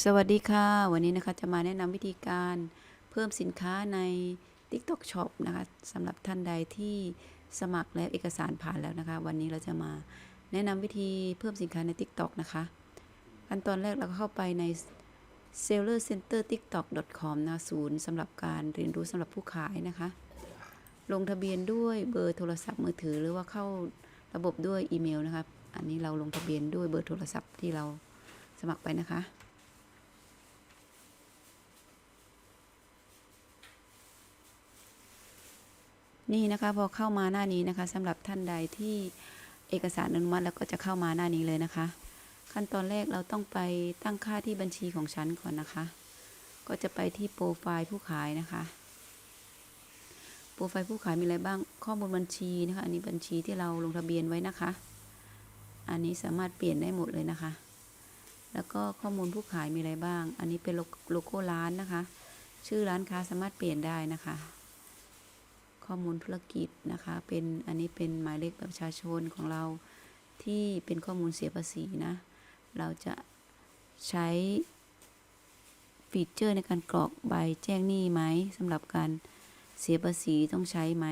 สวัสดีค่ะ วันนี้นะคะจะมาแนะนำวิธีการเพิ่มสินค้าใน TikTok Shop นะคะสำหรับท่านใดที่สมัครและเอกสารผ่านแล้วนะคะ วันนี้เราจะมาแนะนำวิธีเพิ่มสินค้าใน TikTok นะคะขั้นตอนแรกเราก็เข้าไปใน seller center tiktok com นะศูนย์สำหรับการเรียนรู้สำหรับผู้ขายนะคะ ลงทะเบียนด้วยเบอร์โทรศัพท์มือถือหรือว่าเข้าระบบด้วยอีเมลนะคะอันนี้เราลงทะเบียนด้วยเบอร์โทรศัพท์ที่เราสมัครไปนะคะ นี่นะคะพอเข้ามาหน้านี้นะคะสำหรับท่านใดที่เอกสารอนุมัติแล้วก็จะเข้ามาหน้านี้เลยนะคะ ขั้นตอนแรกเราต้องไปตั้งค่าที่บัญชีของฉันก่อนนะคะ ก็จะไปที่โปรไฟล์ผู้ขายนะคะโปรไฟล์ผู้ขายมีอะไรบ้างข้อมูลบัญชีนะคะอันนี้บัญชีที่เราลงทะเบียนไว้นะคะ อันนี้สามารถเปลี่ยนได้หมดเลยนะคะ แล้วก็ข้อมูลผู้ขายมีอะไรบ้าง อันนี้เป็นโลโลโก้ร้านนะคะ ชื่อร้านค้าสามารถเปลี่ยนได้นะคะ ข้อมูลธุรกิจนะคะ เป็นอันนี้เป็นหมายเลขประชาชนของเราที่เป็นข้อมูลเสียภาษีนะ เราจะใช้ฟีเจอร์ในการกรอกใบแจ้งหนี้ไหมสำหรับการเสียภาษีต้องใช้ไหม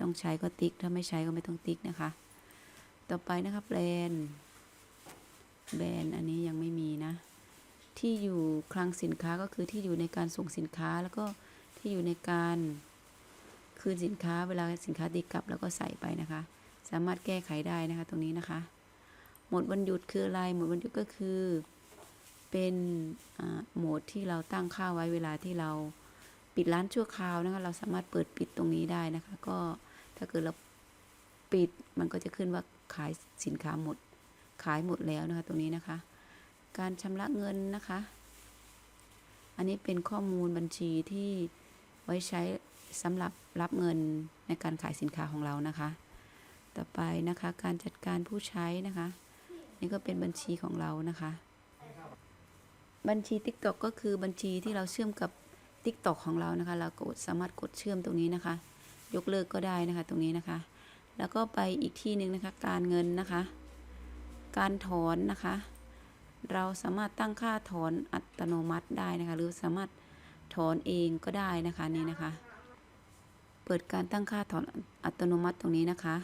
ต้องใช้ก็ติ๊ก ถ้าไม่ใช้ก็ไม่ต้องติ๊กนะคะ ต่อไปนะคะแบรนด์แบรนด์อันนี้ยังไม่มีนะ ที่อยู่คลังสินค้าก็คือที่อยู่ในการส่งสินค้าแล้วก็ที่อยู่ในการ คืนสินค้าเวลาสินค้าตีกลับแล้วก็ใส่ไปนะคะ สามารถแก้ไขได้นะคะตรงนี้นะคะ หมดวันหยุดคืออะไรหมดวันหยุดก็คือ เป็นโหมดที่เราตั้งค่าไว้เวลาที่เราปิดร้านชั่วคราวนะคะ เราสามารถเปิดปิดตรงนี้ได้นะคะ ก็ถ้าเกิดเราปิดมันก็จะขึ้นว่าขายสินค้าหมด ขายหมดแล้วนะคะตรงนี้นะคะ การชำระเงินนะคะ อันนี้เป็นข้อมูลบัญชีที่ไว้ใช้ สำหรับรับเงินในการขายสินค้าของเรานะคะ ต่อไปนะคะการจัดการผู้ใช้นะคะ นี่ก็เป็นบัญชีของเรานะคะ บัญชี TikTok ก็คือบัญชีที่เราเชื่อมกับ TikTok ของเรานะคะ เรากดสามารถกดเชื่อมตรงนี้นะคะ ยกเลิกก็ได้นะคะตรงนี้นะคะ แล้วก็ไปอีกที่หนึ่งนะคะ การเงินนะคะ การถอนนะคะ เราสามารถตั้งค่าถอนอัตโนมัติได้นะคะ หรือสามารถถอนเองก็ได้นะคะนี่นะคะ เปิดการตั้งค่าถอนอัตโนมัติตรงนี้นะคะ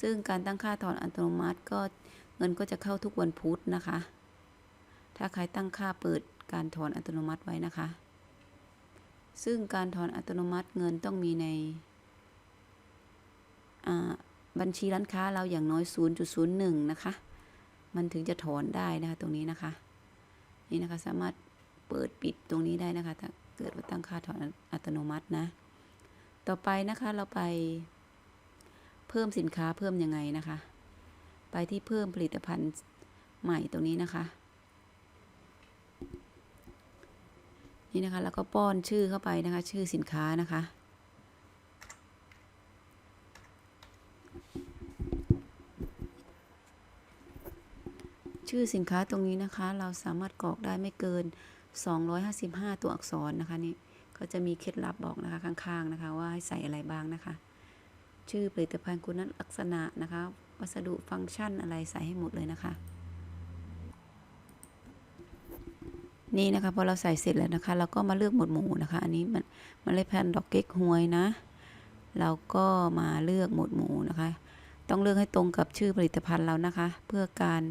ซึ่งการตั้งค่าถอนอัตโนมัติก็เงินก็จะเข้าทุกวันพุธนะคะ ถ้าใครตั้งค่าเปิดการถอนอัตโนมัติไว้นะคะ ซึ่งการถอนอัตโนมัติเงินต้องมีในบัญชีร้านค้าเราอย่างน้อย 0.01 นะคะ มันถึงจะถอนได้นะคะตรงนี้นะคะ นี่นะคะสามารถเปิดปิดตรงนี้ได้นะคะ ถ้าเกิดว่าตั้งค่าถอนอัตโนมัตินะ ต่อไปนะคะเราไปเพิ่มสินค้าเพิ่มยังไงนะคะ ไปที่เพิ่มผลิตภัณฑ์ใหม่ตรงนี้นะคะ นี่นะคะแล้วก็ป้อนชื่อเข้าไปนะคะ ชื่อสินค้านะคะ ชื่อสินค้าตรงนี้นะคะ เราสามารถกรอกได้ไม่เกิน 255 ตัวอักษรนะคะนี่ เขาจะมีเคล็ดลับบอกนะคะข้างๆนะคะ ว่าให้ใส่อะไรบ้างนะคะ ชื่อผลิตภัณฑ์คุณลักษณะนะคะ วัสดุฟังก์ชันอะไรใส่ให้หมดเลยนะคะ นี่นะคะพอเราใส่เสร็จแล้วนะคะ เราก็มาเลือกหมวดหมู่นะคะ อันนี้มันมันเลยแพันดอกเก๊กฮวยนะเราก็มาเลือกหมวดหมู่นะคะ ต้องเลือกให้ตรงกับชื่อผลิตภัณฑ์เรานะคะ เพื่อการ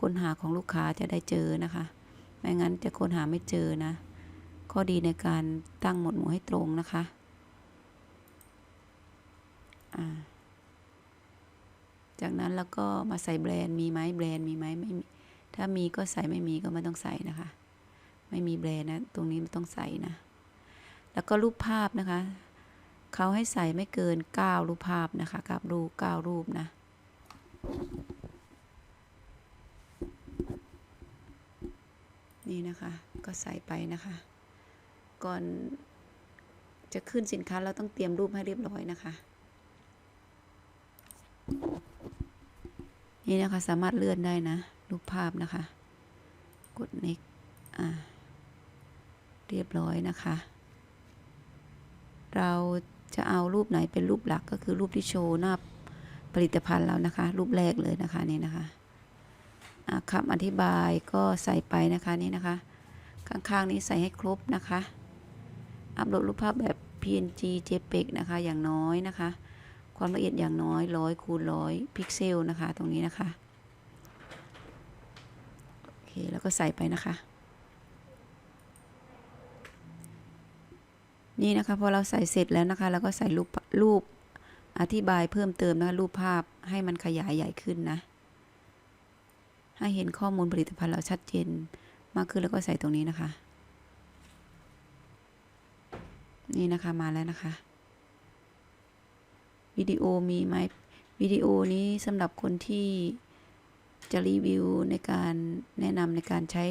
ค้นหาของลูกค้าจะได้เจอนะคะ ไม่งั้นจะค้นหาไม่เจอนะ ข้อดีในการตั้งหมวดหมู่ให้ตรงนะคะจากนั้นแล้วก็มาใส่แบรนด์มีไหมแบรนด์มีไหมไม่มีถ้ามีก็ใส่ไม่มีก็ไม่ต้องใส่นะคะ ไม่มีแบรนด์นะตรงนี้ไม่ต้องใส่นะ แล้วก็รูปภาพนะคะเขาให้ใส่ไม่เกิน 9 รูปภาพนะคะกับรูป9รูปนะนี่นะคะก็ใส่ไปนะคะ ก่อนจะขึ้นสินค้าเราต้องเตรียมรูปให้เรียบร้อยนะคะ นี่นะคะสามารถเลื่อนได้นะ รูปภาพนะคะ กด next อ่าเรียบร้อยนะคะ เราจะเอารูปไหนเป็นรูปหลักก็คือรูปที่โชว์หน้าผลิตภัณฑ์เรานะคะ รูปแรกเลยนะคะนี่นะคะอ่าคำอธิบายก็ใส่ไปนะคะนี่นะคะ ข้างๆนี้ใส่ให้ครบนะคะ อัปโหลดรูปภาพแบบ PNG JPEG นะคะ อย่างน้อยนะคะ ความละเอียดอย่างน้อยร้อยคูณร้อยพิกเซลนะคะ ตรงนี้นะคะ โอเค แล้วก็ใส่ไปนะคะ นี่นะคะ พอเราใส่เสร็จแล้วนะคะ แล้วก็ใส่รูปรูปอธิบายเพิ่มเติมนะคะรูปภาพให้มันขยายใหญ่ขึ้นนะ ให้เห็นข้อมูลผลิตภัณฑ์เราชัดเจนมากขึ้นแล้วก็ใส่ตรงนี้นะคะ นี่นะคะมาแล้วนะคะ วิดีโอมีไหมวิดีโอนี้สำหรับคนที่จะรีวิวในการแนะนำในการใช้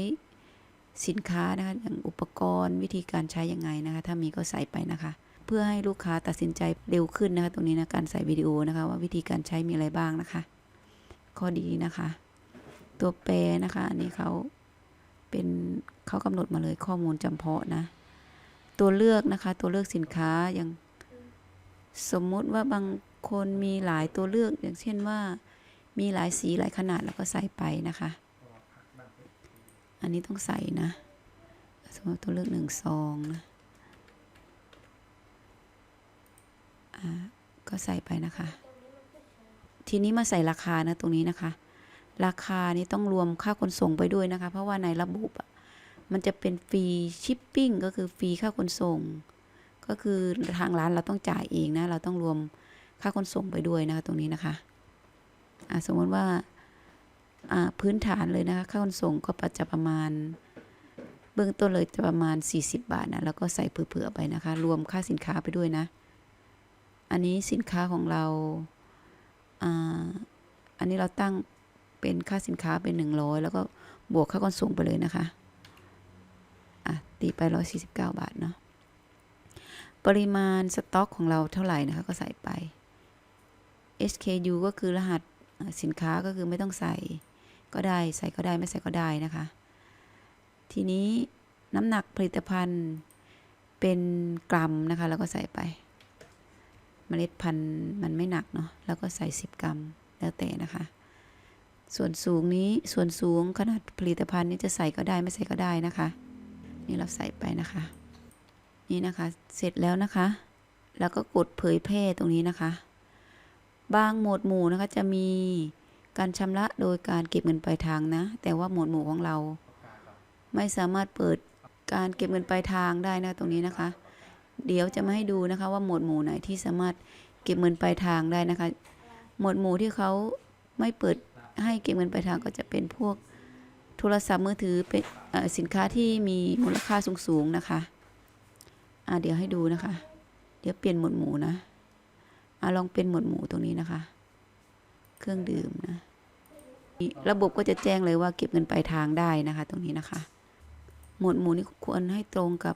สินค้านะคะอย่างอุปกรณ์วิธีการใช้ยังไงนะคะ ถ้ามีก็ใส่ไปนะคะ เพื่อให้ลูกค้าตัดสินใจเร็วขึ้นนะคะ ตรงนี้นะการใส่วิดีโอนะคะ ว่าวิธีการใช้มีอะไรบ้างนะคะ ข้อดีนะคะ ตัวแปรนะคะอันนี้เขาเป็นเขากำหนดมาเลยข้อมูลจำเพาะนะ ตัวเลือกนะคะ ตัวเลือกสินค้าอย่างสมมุติว่าบางคนมีหลายตัวเลือกอย่างเช่นว่ามีหลายสีหลายขนาดแล้วก็ใส่ไปนะคะ อันนี้ต้องใส่นะ สมมติตัวเลือกหนึ่งซองนะก็ใส่ไปนะคะ ทีนี้มาใส่ราคานะตรงนี้นะคะ ราคานี้ต้องรวมค่าขนส่งไปด้วยนะคะ เพราะว่าในระบบอะ มันจะเป็นฟรีชิปปิ้งก็คือฟรีค่าขนส่ง ก็คือทางร้านเราต้องจ่ายเองนะ เราต้องรวมค่าขนส่งไปด้วยนะคะตรงนี้นะคะสมมติว่าพื้นฐานเลยนะคะค่าขนส่งก็จะประมาณ เบื้องต้นเลยจะประมาณ 40 บาทนะแล้วก็ใส่เผื่อๆไปนะคะ รวมค่าสินค้าไปด้วยนะ อันนี้สินค้าของเราอ,าอันนี้เราตั้งเป็นค่าสินค้าเป็น 100 แล้วก็บวกค่าขนส่งไปเลยนะคะ ตีไป 149 บาทเนาะปริมาณสต็อกของเราเท่าไหร่นะคะก็ใส่ไป SKU ก็คือรหัสสินค้าก็คือไม่ต้องใส่ก็ได้ใส่ก็ได้ไม่ใส่ก็ได้นะคะ ทีนี้น้ำหนักผลิตภัณฑ์เป็นกรัมนะคะ แล้วก็ใส่ไป เมล็ดพันธุ์มันไม่หนักเนาะแล้วก็ใส่ 10 กรัมแล้วแต่นะคะ ส่วนสูงนี้ส่วนสูงขนาดผลิตภัณฑ์นี้จะใส่ก็ได้ไม่ใส่ก็ได้นะคะ นี่เราใส่ไปนะคะ นี่นะคะ เสร็จแล้วนะคะ แล้วก็กดเผยแพร่ตรงนี้นะคะ บางหมวดหมู่นะคะจะมีการชำระโดยการเก็บเงินปลายทางนะ แต่ว่าหมวดหมู่ของเรา ไม่สามารถเปิดการเก็บเงินปลายทางได้นะตรงนี้นะคะ เดี๋ยวจะมาให้ดูนะคะว่าหมวดหมู่ไหนที่สามารถเก็บเงินปลายทางได้นะคะ หมวดหมู่ที่เขาไม่เปิดให้เก็บเงินปลายทางก็จะเป็นพวก โทรศัพท์มือถือเป็นสินค้าที่มีมูลค่าสูงๆนะคะอะเดี๋ยวให้ดูนะคะ เดี๋ยวเปลี่ยนหมวดหมู่นะอะลองเป็นหมวดหมู่ตรงนี้นะคะ เครื่องดื่มนะ ระบบก็จะแจ้งเลยว่าเก็บเงินปลายทางได้นะคะ ตรงนี้นะคะ หมวดหมู่นี้ควรให้ตรงกับ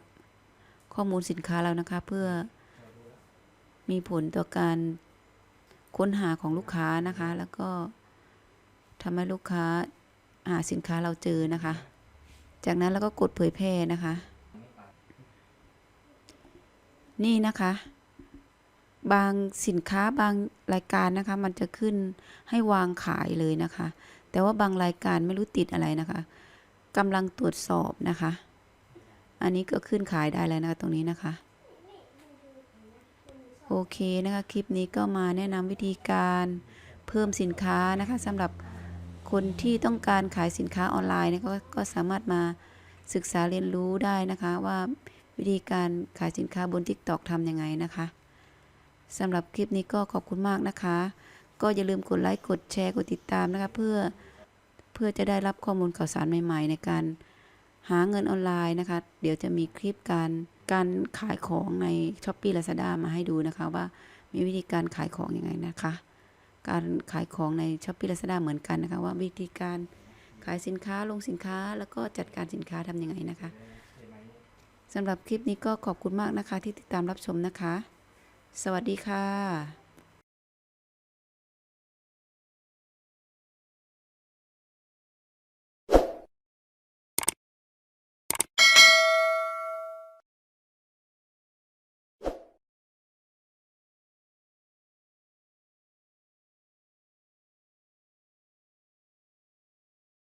ข้อมูลสินค้าเรานะคะ เพื่อมีผลต่อการค้นหาของลูกค้านะคะ แล้วก็ทำให้ลูกค้า หาสินค้าเราเจอนะคะ จากนั้นเราก็กดเผยแพร่นะคะ นี่นะคะ บางสินค้าบางรายการนะคะ มันจะขึ้นให้วางขายเลยนะคะ แต่ว่าบางรายการไม่รู้ติดอะไรนะคะกำลังตรวจสอบนะคะ อันนี้ก็ขึ้นขายได้แล้วนะคะตรงนี้นะคะ โอเคนะคะ คลิปนี้ก็มาแนะนำวิธีการเพิ่มสินค้านะคะสำหรับ คนที่ต้องการขายสินค้าออนไลน์เนยก็ก็สามารถมาศึกษาเรียนรู้ได้นะคะ ว่าวิธีการขายสินค้าบน TikTok ทำยังไงนะคะสำหรับคลิปนี้ก็ขอบคุณมากนะคะ ก็อย่าลืมกดไลค์กดแชร์กดติดตามนะคะ เพื่อเพื่อจะได้รับข้อมูลข่าวสารใหม่ ๆ ในการหาเงินออนไลน์นะคะ เดี๋ยวจะมีคลิปการการขายของใน s h อ p e e Lazada มาให้ดูนะคะ ว่ามีวิธีการขายของอยังไงนะคะ การขายของในช้อปปี้ลาซาด้าเหมือนกันนะคะ ว่าวิธีการขายสินค้าลงสินค้าแล้วก็จัดการสินค้าทำยังไงนะคะสำหรับคลิปนี้ก็ขอบคุณมากนะคะที่ติดตามรับชมนะคะ สวัสดีค่ะ